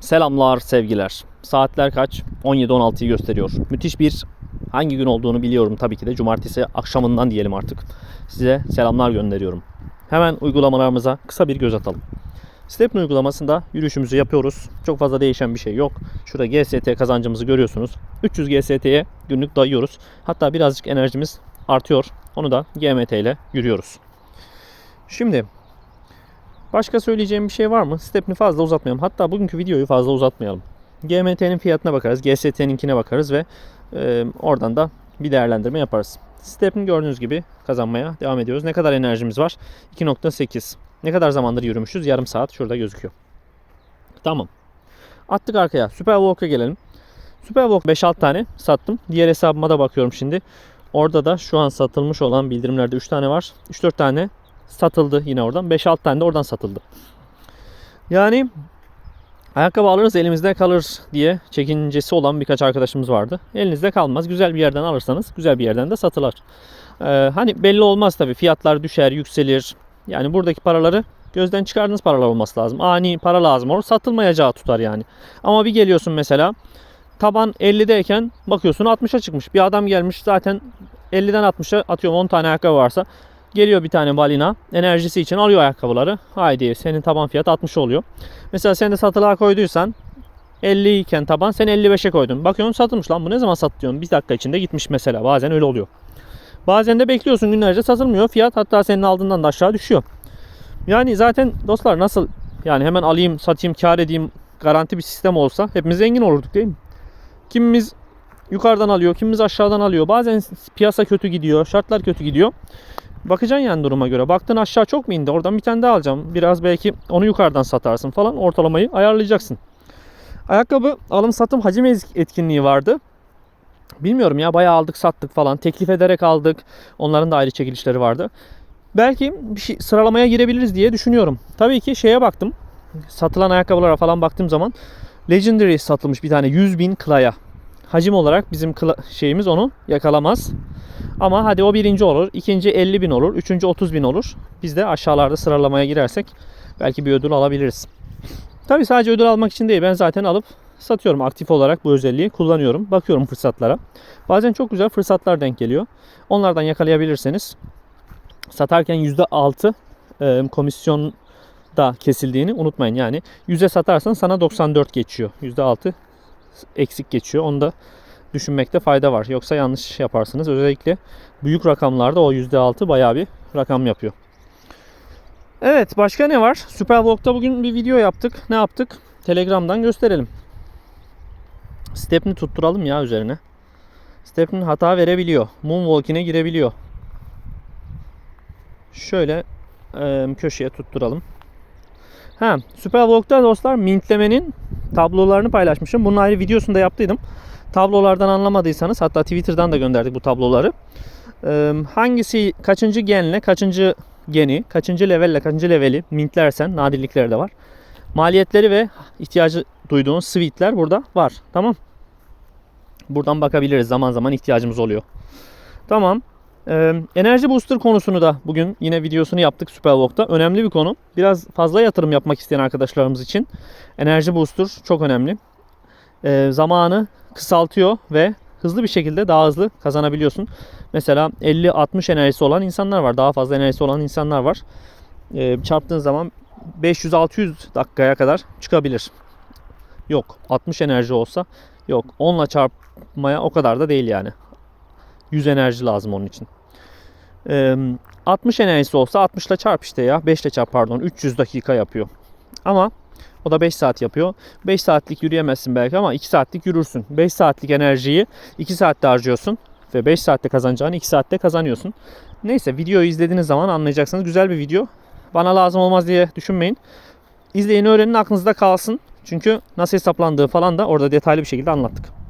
Selamlar, sevgiler. Saatler kaç? 17-16'yı gösteriyor. Müthiş bir hangi gün olduğunu biliyorum tabii ki de. Cumartesi akşamından diyelim artık. Size selamlar gönderiyorum. Hemen uygulamalarımıza kısa bir göz atalım. Stepn uygulamasında yürüyüşümüzü yapıyoruz. Çok fazla değişen bir şey yok. Şurada GST kazancımızı görüyorsunuz. 300 GST'ye günlük dayıyoruz. Hatta birazcık enerjimiz artıyor. Onu da GMT ile yürüyoruz. Şimdi Başka söyleyeceğim bir şey var mı? Stepni fazla uzatmayalım. Hatta bugünkü videoyu fazla uzatmayalım. GMT'nin fiyatına bakarız, GST'ninkine bakarız ve e, oradan da bir değerlendirme yaparız. Stepni gördüğünüz gibi kazanmaya devam ediyoruz. Ne kadar enerjimiz var? 2.8. Ne kadar zamandır yürümüşüz? Yarım saat şurada gözüküyor. Tamam. Attık arkaya. Superwalk'a gelelim. Superwalk 5-6 tane sattım. Diğer hesabıma da bakıyorum şimdi. Orada da şu an satılmış olan bildirimlerde 3 tane var. 3-4 tane satıldı yine oradan. 5-6 tane de oradan satıldı. Yani ayakkabı alırız elimizde kalır diye çekincesi olan birkaç arkadaşımız vardı. Elinizde kalmaz. Güzel bir yerden alırsanız güzel bir yerden de satılır. Ee, hani belli olmaz tabii. Fiyatlar düşer, yükselir. Yani buradaki paraları gözden çıkardığınız paralar olması lazım. Ani para lazım olur. Satılmayacağı tutar yani. Ama bir geliyorsun mesela taban 50'deyken bakıyorsun 60'a çıkmış. Bir adam gelmiş zaten 50'den 60'a atıyorum 10 tane ayakkabı varsa Geliyor bir tane balina enerjisi için alıyor ayakkabıları. Haydi senin taban fiyat 60 oluyor. Mesela sen de satılığa koyduysan 50 iken taban sen 55'e koydun. Bakıyorsun satılmış lan bu ne zaman satıyorsun? Bir dakika içinde gitmiş mesela. Bazen öyle oluyor. Bazen de bekliyorsun günlerce satılmıyor. Fiyat hatta senin aldığından da aşağı düşüyor. Yani zaten dostlar nasıl yani hemen alayım satayım kar edeyim garanti bir sistem olsa hepimiz zengin olurduk değil mi? Kimimiz yukarıdan alıyor, kimimiz aşağıdan alıyor. Bazen piyasa kötü gidiyor, şartlar kötü gidiyor. Bakacaksın yani duruma göre. Baktın aşağı çok mu indi? Oradan bir tane daha alacağım. Biraz belki onu yukarıdan satarsın falan. Ortalamayı ayarlayacaksın. Ayakkabı alım satım hacim etkinliği vardı. Bilmiyorum ya bayağı aldık sattık falan. Teklif ederek aldık. Onların da ayrı çekilişleri vardı. Belki bir şey sıralamaya girebiliriz diye düşünüyorum. Tabii ki şeye baktım. Satılan ayakkabılara falan baktığım zaman Legendary satılmış bir tane 100 bin klaya. Hacim olarak bizim şeyimiz onu yakalamaz. Ama hadi o birinci olur. ikinci 50 bin olur. Üçüncü 30 bin olur. Biz de aşağılarda sıralamaya girersek belki bir ödül alabiliriz. Tabi sadece ödül almak için değil. Ben zaten alıp satıyorum. Aktif olarak bu özelliği kullanıyorum. Bakıyorum fırsatlara. Bazen çok güzel fırsatlar denk geliyor. Onlardan yakalayabilirseniz satarken %6 e, komisyon da kesildiğini unutmayın. Yani 100'e satarsan sana 94 geçiyor. %6 eksik geçiyor. Onu da düşünmekte fayda var. Yoksa yanlış yaparsınız. Özellikle büyük rakamlarda o %6 bayağı bir rakam yapıyor. Evet başka ne var? Superwalk'ta bugün bir video yaptık. Ne yaptık? Telegram'dan gösterelim. Stepni tutturalım ya üzerine. Stepni hata verebiliyor. Moonwalk'ine girebiliyor. Şöyle e, köşeye tutturalım. Ha, Superwalk'ta dostlar mintlemenin tablolarını paylaşmışım. Bunun ayrı videosunu da yaptıydım. Tablolardan anlamadıysanız hatta Twitter'dan da gönderdik bu tabloları. Hangisi kaçıncı genle, kaçıncı geni, kaçıncı levelle, kaçıncı leveli mintlersen nadirlikleri de var. Maliyetleri ve ihtiyacı duyduğun suite'ler burada var. Tamam. Buradan bakabiliriz. Zaman zaman ihtiyacımız oluyor. Tamam. Ee, enerji booster konusunu da bugün yine videosunu yaptık Superwalk'ta. Önemli bir konu. Biraz fazla yatırım yapmak isteyen arkadaşlarımız için enerji booster çok önemli. Ee, zamanı kısaltıyor ve hızlı bir şekilde daha hızlı kazanabiliyorsun. Mesela 50-60 enerjisi olan insanlar var. Daha fazla enerjisi olan insanlar var. Ee, çarptığın zaman 500-600 dakikaya kadar çıkabilir. Yok 60 enerji olsa yok 10 ile çarpmaya o kadar da değil yani. 100 enerji lazım onun için. Ee, 60 enerjisi olsa 60 ile çarp işte ya. 5 ile çarp pardon 300 dakika yapıyor. Ama o da 5 saat yapıyor. 5 saatlik yürüyemezsin belki ama 2 saatlik yürürsün. 5 saatlik enerjiyi 2 saatte harcıyorsun. Ve 5 saatte kazanacağını 2 saatte kazanıyorsun. Neyse videoyu izlediğiniz zaman anlayacaksınız. Güzel bir video. Bana lazım olmaz diye düşünmeyin. İzleyin öğrenin aklınızda kalsın. Çünkü nasıl hesaplandığı falan da orada detaylı bir şekilde anlattık.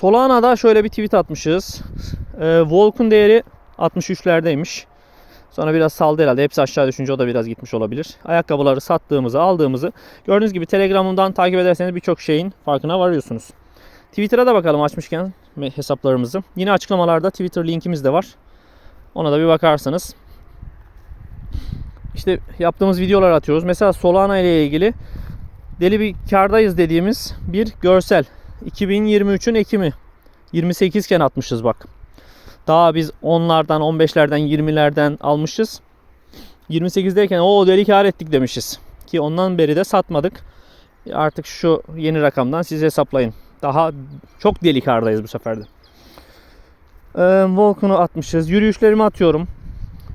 Solana'da şöyle bir tweet atmışız. Ee, Volk'un değeri 63'lerdeymiş. Sonra biraz saldı herhalde. Hepsi aşağı düşünce o da biraz gitmiş olabilir. Ayakkabıları sattığımızı, aldığımızı gördüğünüz gibi Telegram'dan takip ederseniz birçok şeyin farkına varıyorsunuz. Twitter'a da bakalım açmışken hesaplarımızı. Yine açıklamalarda Twitter linkimiz de var. Ona da bir bakarsanız. İşte yaptığımız videolar atıyoruz. Mesela Solana ile ilgili deli bir kardayız dediğimiz bir görsel. 2023'ün Ekim'i. 28 iken atmışız bak. Daha biz 10'lardan, 15'lerden, 20'lerden almışız. 28'deyken o deli kar ettik demişiz. Ki ondan beri de satmadık. Artık şu yeni rakamdan siz hesaplayın. Daha çok deli kardayız bu sefer de. Ee, Volkan'ı atmışız. Yürüyüşlerimi atıyorum.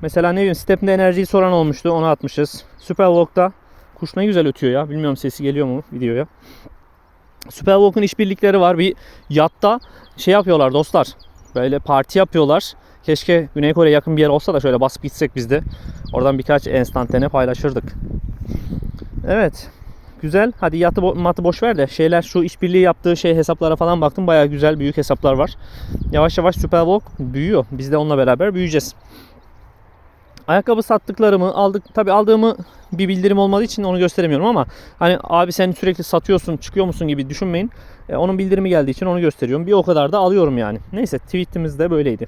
Mesela ne bileyim Step'de enerjiyi soran olmuştu. Onu atmışız. Superwalk'ta kuş ne güzel ötüyor ya. Bilmiyorum sesi geliyor mu videoya. Superwalk'un işbirlikleri var. Bir yatta şey yapıyorlar dostlar. Böyle parti yapıyorlar. Keşke Güney Kore yakın bir yer olsa da şöyle basıp gitsek biz de. Oradan birkaç enstantane paylaşırdık. Evet. Güzel. Hadi yatı bo- matı boş ver de şeyler şu işbirliği yaptığı şey hesaplara falan baktım. Bayağı güzel büyük hesaplar var. Yavaş yavaş Superwalk büyüyor. Biz de onunla beraber büyüyeceğiz. Ayakkabı sattıklarımı aldık. Tabi aldığımı bir bildirim olmadığı için onu gösteremiyorum ama hani abi sen sürekli satıyorsun çıkıyor musun gibi düşünmeyin. E, onun bildirimi geldiği için onu gösteriyorum. Bir o kadar da alıyorum yani. Neyse tweetimiz de böyleydi.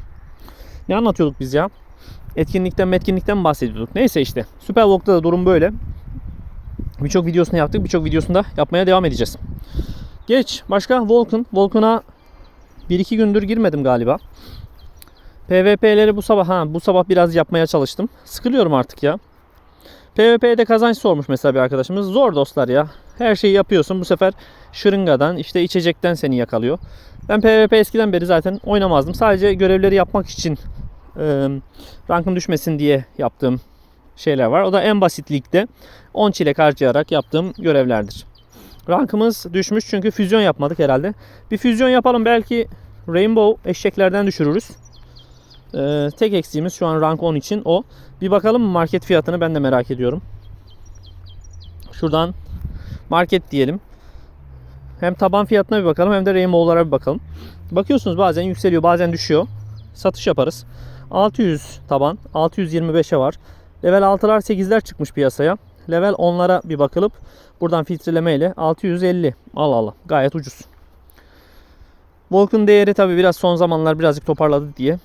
Ne anlatıyorduk biz ya? Etkinlikten metkinlikten bahsediyorduk. Neyse işte. Superwalk'ta da durum böyle. Birçok videosunu yaptık. Birçok videosunu da yapmaya devam edeceğiz. Geç. Başka Volkan. Volkan'a 1-2 gündür girmedim galiba. PvP'leri bu sabah ha bu sabah biraz yapmaya çalıştım. Sıkılıyorum artık ya. PvP'de kazanç sormuş mesela bir arkadaşımız. Zor dostlar ya. Her şeyi yapıyorsun. Bu sefer şırıngadan işte içecekten seni yakalıyor. Ben PvP eskiden beri zaten oynamazdım. Sadece görevleri yapmak için e, rankım düşmesin diye yaptığım şeyler var. O da en basit ligde 10 çilek harcayarak yaptığım görevlerdir. Rankımız düşmüş çünkü füzyon yapmadık herhalde. Bir füzyon yapalım belki Rainbow eşeklerden düşürürüz. Ee, tek eksiğimiz şu an rank 10 için o. Bir bakalım market fiyatını ben de merak ediyorum. Şuradan market diyelim. Hem taban fiyatına bir bakalım hem de Rainbow'lara bir bakalım. Bakıyorsunuz bazen yükseliyor bazen düşüyor. Satış yaparız. 600 taban 625'e var. Level 6'lar 8'ler çıkmış piyasaya. Level 10'lara bir bakılıp buradan filtreleme ile 650. Allah Allah gayet ucuz. Volk'un değeri tabi biraz son zamanlar birazcık toparladı diye.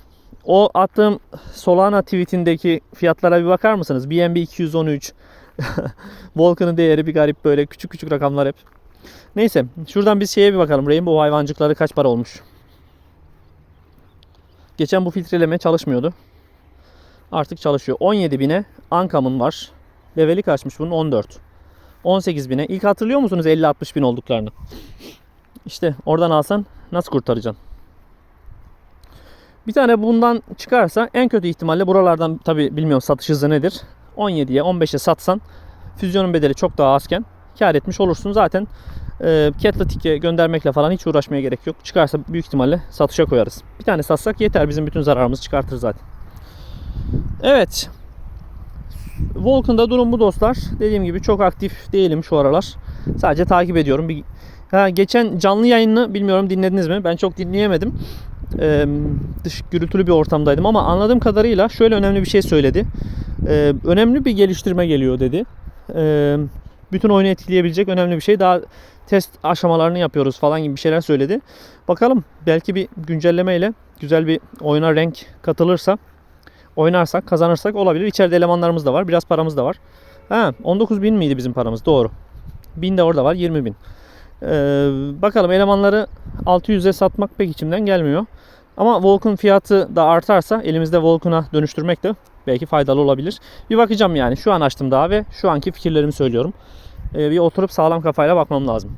O attığım Solana tweetindeki fiyatlara bir bakar mısınız? BNB 213. Volkan'ın değeri bir garip böyle küçük küçük rakamlar hep. Neyse şuradan biz şeye bir bakalım. Rainbow hayvancıkları kaç para olmuş? Geçen bu filtreleme çalışmıyordu. Artık çalışıyor. 17 bine Ankam'ın var. Leveli kaçmış bunun? 14. 18 bine. İlk hatırlıyor musunuz 50-60 bin olduklarını? İşte oradan alsan nasıl kurtaracaksın? Bir tane bundan çıkarsa en kötü ihtimalle buralardan tabi bilmiyorum satış hızı nedir. 17'ye 15'e satsan füzyonun bedeli çok daha azken kar etmiş olursun. Zaten e, Catlatic'e göndermekle falan hiç uğraşmaya gerek yok. Çıkarsa büyük ihtimalle satışa koyarız. Bir tane satsak yeter bizim bütün zararımızı çıkartır zaten. Evet. Volkan'da durum bu dostlar. Dediğim gibi çok aktif değilim şu aralar. Sadece takip ediyorum. Bir, ha, geçen canlı yayını bilmiyorum dinlediniz mi? Ben çok dinleyemedim e, dış gürültülü bir ortamdaydım ama anladığım kadarıyla şöyle önemli bir şey söyledi. E, önemli bir geliştirme geliyor dedi. E, bütün oyunu etkileyebilecek önemli bir şey. Daha test aşamalarını yapıyoruz falan gibi bir şeyler söyledi. Bakalım belki bir güncellemeyle güzel bir oyuna renk katılırsa oynarsak kazanırsak olabilir. İçeride elemanlarımız da var. Biraz paramız da var. Ha, 19 bin miydi bizim paramız? Doğru. Bin de orada var. 20 bin. Ee, bakalım elemanları 600'e satmak pek içimden gelmiyor. Ama Volk'un fiyatı da artarsa elimizde Volk'una dönüştürmek de belki faydalı olabilir. Bir bakacağım yani. Şu an açtım daha ve şu anki fikirlerimi söylüyorum. Ee, bir oturup sağlam kafayla bakmam lazım.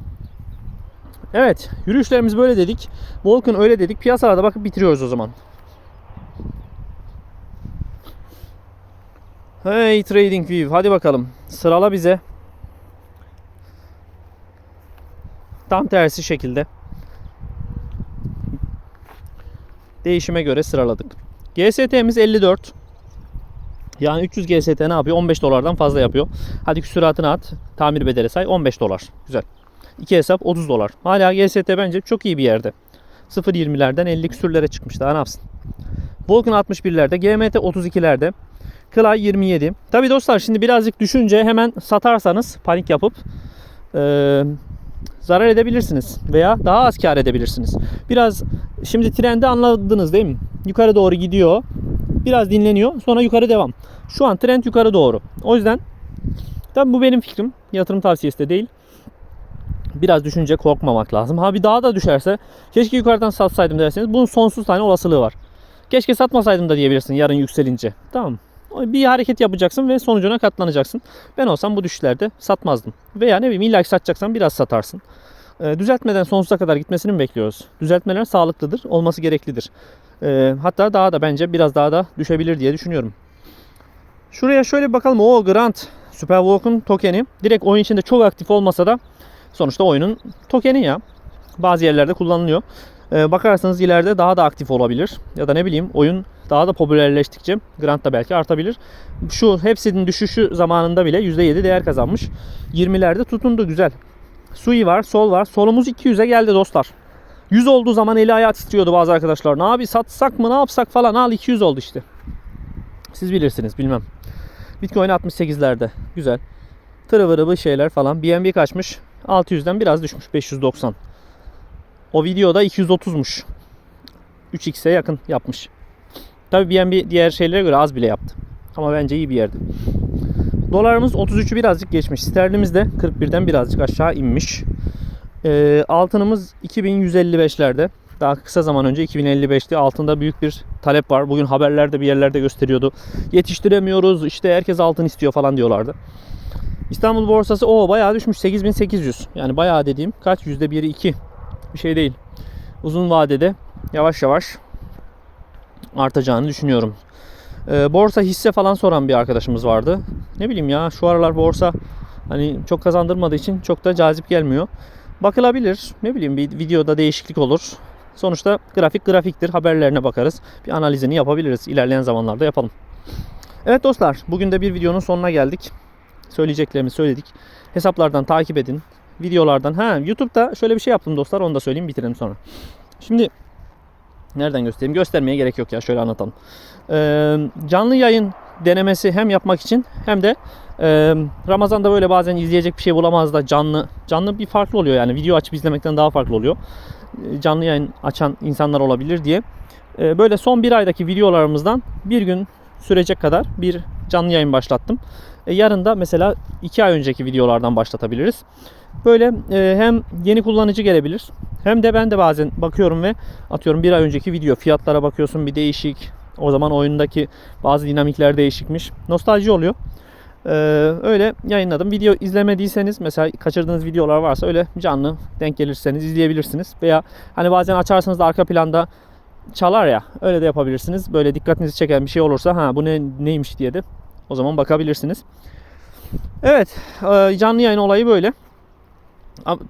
Evet. Yürüyüşlerimiz böyle dedik. Volk'un öyle dedik. Piyasalarda bakıp bitiriyoruz o zaman. Hey Trading View. Hadi bakalım. Sırala bize. Tam tersi şekilde. Değişime göre sıraladık. GST'miz 54. Yani 300 GST ne yapıyor? 15 dolardan fazla yapıyor. Hadi küsuratını at. Tamir bedeli say. 15 dolar. Güzel. İki hesap 30 dolar. Hala GST bence çok iyi bir yerde. 0.20'lerden 50 küsürlere çıkmış. Daha ne yapsın? Vulcan 61'lerde. GMT 32'lerde. Clay 27. Tabi dostlar şimdi birazcık düşünce hemen satarsanız panik yapıp ee, zarar edebilirsiniz veya daha az kar edebilirsiniz. Biraz şimdi trendi anladınız değil mi? Yukarı doğru gidiyor. Biraz dinleniyor. Sonra yukarı devam. Şu an trend yukarı doğru. O yüzden tabi bu benim fikrim. Yatırım tavsiyesi de değil. biraz düşünce korkmamak lazım. Ha bir daha da düşerse keşke yukarıdan satsaydım derseniz bunun sonsuz tane olasılığı var. Keşke satmasaydım da diyebilirsin yarın yükselince. Tamam mı? Bir hareket yapacaksın ve sonucuna katlanacaksın. Ben olsam bu düşüşlerde satmazdım. Veya ne bileyim illa satacaksan biraz satarsın. Ee, düzeltmeden sonsuza kadar gitmesini mi bekliyoruz? Düzeltmeler sağlıklıdır, olması gereklidir. Ee, hatta daha da bence biraz daha da düşebilir diye düşünüyorum. Şuraya şöyle bakalım. O Grant Superwalk'un tokeni. Direkt oyun içinde çok aktif olmasa da sonuçta oyunun tokeni ya. Bazı yerlerde kullanılıyor. Ee, bakarsanız ileride daha da aktif olabilir. Ya da ne bileyim oyun daha da popülerleştikçe Grant da belki artabilir. Şu hepsinin düşüşü zamanında bile %7 değer kazanmış. 20'lerde tutundu güzel. Sui var, sol var. Solumuz 200'e geldi dostlar. 100 olduğu zaman eli ayağı titriyordu bazı arkadaşlar. Ne abi satsak mı ne yapsak falan al 200 oldu işte. Siz bilirsiniz bilmem. Bitcoin 68'lerde. Güzel. Tırıvırı bir şeyler falan. BNB kaçmış? 600'den biraz düşmüş. 590. O videoda 230'muş. 3x'e yakın yapmış. Tabi BNB diğer şeylere göre az bile yaptı. Ama bence iyi bir yerdi. Dolarımız 33'ü birazcık geçmiş. Sterlimiz de 41'den birazcık aşağı inmiş. E, altınımız 2155'lerde. Daha kısa zaman önce 2055'ti. Altında büyük bir talep var. Bugün haberlerde bir yerlerde gösteriyordu. Yetiştiremiyoruz. İşte herkes altın istiyor falan diyorlardı. İstanbul borsası o bayağı düşmüş. 8800. Yani bayağı dediğim kaç? %1'i 2 bir şey değil. Uzun vadede yavaş yavaş artacağını düşünüyorum. E, borsa hisse falan soran bir arkadaşımız vardı. Ne bileyim ya şu aralar borsa hani çok kazandırmadığı için çok da cazip gelmiyor. Bakılabilir. Ne bileyim bir videoda değişiklik olur. Sonuçta grafik grafiktir. Haberlerine bakarız. Bir analizini yapabiliriz. İlerleyen zamanlarda yapalım. Evet dostlar bugün de bir videonun sonuna geldik. Söyleyeceklerimi söyledik. Hesaplardan takip edin. Videolardan. Ha YouTube'da şöyle bir şey yaptım dostlar. Onu da söyleyeyim bitirelim sonra. Şimdi nereden göstereyim? Göstermeye gerek yok ya. Şöyle anlatalım. Ee, canlı yayın denemesi hem yapmak için hem de e, Ramazan'da böyle bazen izleyecek bir şey bulamaz da canlı canlı bir farklı oluyor yani video açıp izlemekten daha farklı oluyor. E, Canlı yayın açan insanlar olabilir diye. E, böyle son bir aydaki videolarımızdan bir gün sürecek kadar bir canlı yayın başlattım. E, yarın da mesela iki ay önceki videolardan başlatabiliriz. Böyle e, hem yeni kullanıcı gelebilir hem de ben de bazen bakıyorum ve atıyorum bir ay önceki video fiyatlara bakıyorsun bir değişik. O zaman oyundaki bazı dinamikler değişikmiş. Nostalji oluyor. Ee, öyle yayınladım. Video izlemediyseniz mesela kaçırdığınız videolar varsa öyle canlı denk gelirseniz izleyebilirsiniz. Veya hani bazen açarsanız da arka planda çalar ya öyle de yapabilirsiniz. Böyle dikkatinizi çeken bir şey olursa ha bu ne neymiş diye de o zaman bakabilirsiniz. Evet e, canlı yayın olayı böyle.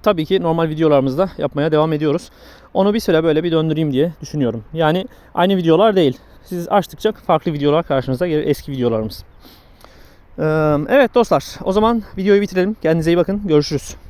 Tabii ki normal videolarımızda yapmaya devam ediyoruz. Onu bir süre böyle bir döndüreyim diye düşünüyorum. Yani aynı videolar değil. Siz açtıkça farklı videolar karşınıza gelir. Eski videolarımız. Ee, Evet dostlar o zaman videoyu bitirelim. Kendinize iyi bakın. Görüşürüz.